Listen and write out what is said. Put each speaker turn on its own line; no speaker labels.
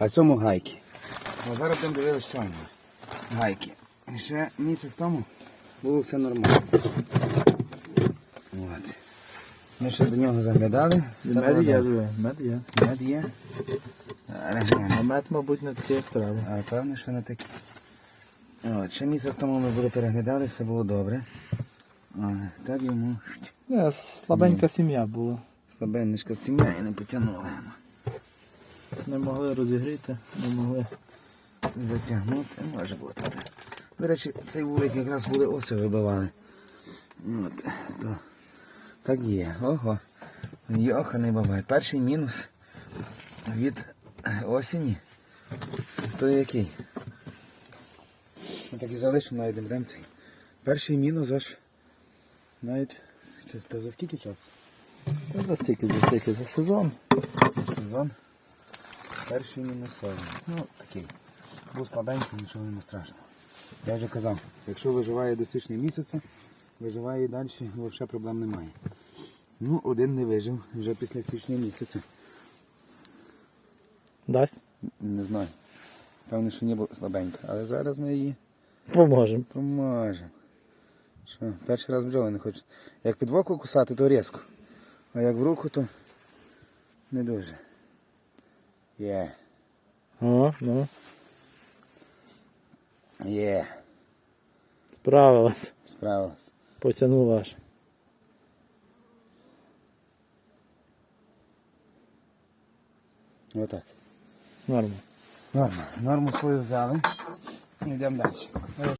А цьому гайки. А зараз будемо дивитися, що. Гайки. І ще місяць тому було все нормально. От. Ми ще до нього заглядали. все
Мед є, мед є.
Мед є.
А мед, мабуть, не такий, як треба.
А певно, що не такі. От, ще місяць тому ми були переглядали, все було добре. А, так йому
Не, слабенька сім'я була.
слабенничка сім'я і не потягнули.
Не могли розігріти, не могли.
Затягнути може бути. До речі, цей вулик якраз були оси вибивали. От, то, так є. Ого. Йоханий бабай. Перший мінус від осені. То який? Ми так і залишимо навіть не будемо цей. Перший мінус аж навіть та за скільки часу?
Та За стільки, за стільки, за сезон.
Сезон. Перший мінусовий. Ну, такий. Був слабенький, нічого не страшного. Я вже казав, якщо виживає до січня місяця, виживає і далі, взагалі проблем немає. Ну, один не вижив вже після січня місяця.
Дасть?
Не знаю. Певно, що не було слабенька, але зараз ми її
Поможемо.
поможемо. Що, перший раз бджоли не хочуть. Як під воку кусати, то різко. А як в руку, то не дуже. Є.
О, ну,
Є.
справилась.
Справилась.
Потягнула аж.
Отак.
Норма.
Норма. Норму свою взяли. Йдемо далі.